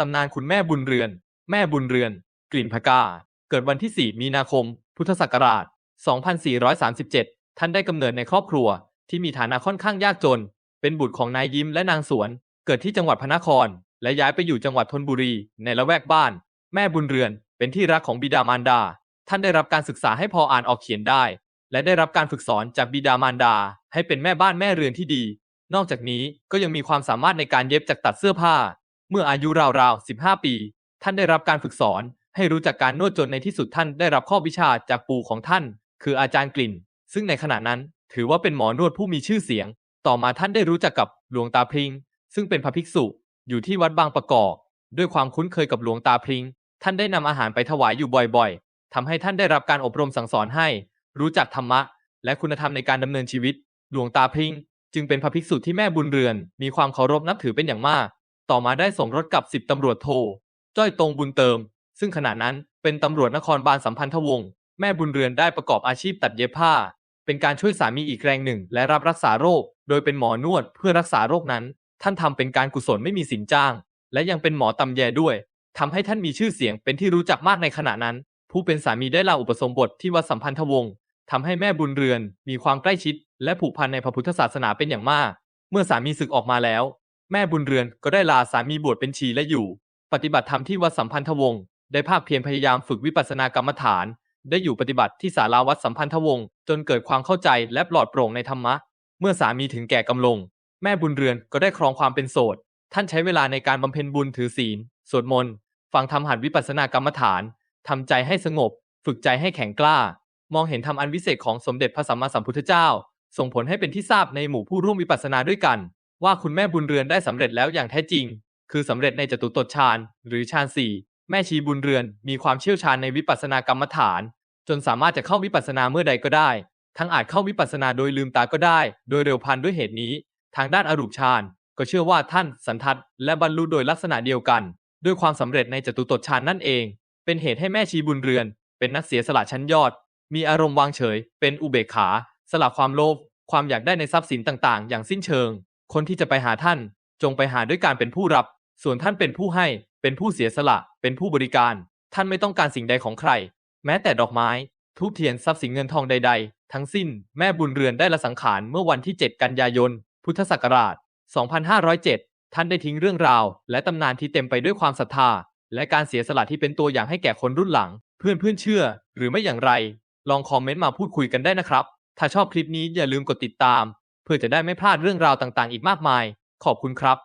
ตำนานคุณแม่บุญเรือน แม่บุญเรือน กลิ่นพกา เกิดวันที่ 4 มีนาคม พุทธศักราช 2437 ท่านได้กำเนิดในครอบครัว ที่มีฐานะค่อนข้างยากจน เป็นบุตรของนายยิ้มและนางสวน เกิดที่จังหวัดพระนคร และย้ายไปอยู่จังหวัดธนบุรี ในละแวกบ้าน แม่บุญเรือน เป็นที่รักของบิดามารดา ท่านได้รับการศึกษาให้พออ่านออกเขียนได้ และได้รับการฝึกสอนจากบิดามารดา ให้เป็นแม่บ้านแม่เรือนที่ดี นอกจากนี้ก็ยังมีความสามารถในการเย็บจากตัดเสื้อผ้า เมื่ออายุราวๆ 15 ปี ท่านได้รับการฝึกสอน ให้รู้จักการนวดจนในที่สุดท่านได้รับข้อวิชาจากปู่ของท่าน คืออาจารย์กลิ่น ซึ่งในขณะนั้นถือว่าเป็นหมอนวดผู้มีชื่อเสียง ต่อมาท่านได้รู้จักกับหลวงตาพริง ซึ่งเป็นพระภิกษุอยู่ที่วัดบางประกอบด้วยความคุ้นเคยกับหลวงตาพริง ท่านได้นำอาหารไปถวายอยู่บ่อยๆทำให้ท่านได้รับการอบรมสั่งสอนให้ รู้จักธรรมะ และคุณธรรมในการดำเนินชีวิต หลวงตาพริง จึงเป็นพระภิกษุที่แม่บุญเรือน มีความเคารพนับถือเป็นอย่างมาก ต่อมาได้สมรสกับสิบตำรวจโท จ้อยตรงบุญเติม ซึ่งขณะนั้นเป็นตำรวจนครบาลสัมพันธวงศ์แม่บุญเรือนได้ประกอบอาชีพตัดเย็บผ้า เป็นการช่วยสามีอีกแรงหนึ่ง และรับรักษาโรค โดยเป็นหมอนวดเพื่อรักษาโรคนั้น ท่านทำเป็นการกุศลไม่มีสินจ้าง และยังเป็นหมอตำแยด้วยทำให้ท่านมีชื่อเสียงเป็นที่รู้จักมากในขณะนั้น ผู้เป็นสามีได้ลาอุปสมบทที่วัดสัมพันธวงศ์ทำให้แม่บุญเรือน มีความใกล้ชิด และผูกพันในพระพุทธศาสนาเป็นอย่างมาก เมื่อสามีศึกออกมาแล้ว แม่บุญเรือนก็ได้ลาสามีบวชเป็นชีและอยู่ ปฏิบัติธรรมที่วัดสัมพันธวงศ์ได้ภาคเพียรพยายามฝึกวิปัสสนากรรมฐาน ได้อยู่ปฏิบัติที่ศาลาวัดสัมพันธวงศ์จนเกิดความเข้าใจและปลอดโปร่งในธรรมะ เมื่อสามีถึงแก่กำลง แม่บุญเรือนก็ได้ครองความเป็นโสด ท่านใช้เวลาในการบำเพ็ญบุญถือศีลสวดมนต์ฟังธรรมหัดวิปัสสนากรรมฐานทำใจให้สงบ ฝึกใจให้แข็งกล้า มองเห็นธรรมอันวิเศษของสมเด็จพระสัมมาสัมพุทธเจ้า ส่งผลให้เป็นที่ทราบในหมู่ผู้ร่วมวิปัสสนาด้วยกัน ว่าคุณแม่บุญเรือนได้สำเร็จแล้วอย่างแท้จริง คือสำเร็จในจตุตตฌานหรือฌานสี่แม่ชีบุญเรือนมีความเชี่ยวชาญในวิปัสสนากรรมฐาน จนสามารถจะเข้าวิปัสสนาเมื่อใดก็ได้ ทั้งอาจเข้าวิปัสสนาโดยลืมตาก็ได้ โดยเร็วพันด้วยเหตุนี้ ทางด้านอรูปฌานก็เชื่อว่าท่านสันทัดและบรรลุโดยลักษณะเดียวกัน ด้วยความสำเร็จในจตุตตฌานนั่นเอง เป็นเหตุให้แม่ชีบุญเรือน เป็นนักเสียสละชั้นยอด มีอารมณ์วางเฉย เป็นอุเบกขา สละความโลภความอยากได้ในทรัพย์สินต่างๆ อย่างสิ้นเชิง คนที่จะไปหาท่าน จงไปหาด้วยการเป็นผู้รับ ส่วนท่านเป็นผู้ให้ เป็นผู้เสียสละ เป็นผู้บริการ ท่านไม่ต้องการสิ่งใดของใคร แม้แต่ดอกไม้ทูบเทียนทรัพย์สินเงินทองใด ๆ ทั้งสิ้น แม่บุญเรือนได้ละสังขารเมื่อวันที่ 7 กันยายน พุทธศักราช 2507 ท่านได้ทิ้งเรื่องราว และตำนานที่เต็มไปด้วยความศรัทธา และการเสียสละที่เป็นตัวอย่างให้แก่คนรุ่นหลัง เพื่อนเพื่อนเชื่อ หรือไม่อย่างไร ลองคอมเมนต์มาพูดคุยกันได้นะครับ ถ้าชอบคลิปนี้อย่าลืมกดติดตาม เพื่อจะได้ไม่พลาดเรื่องราวต่างๆ อีกมากมาย ขอบคุณครับ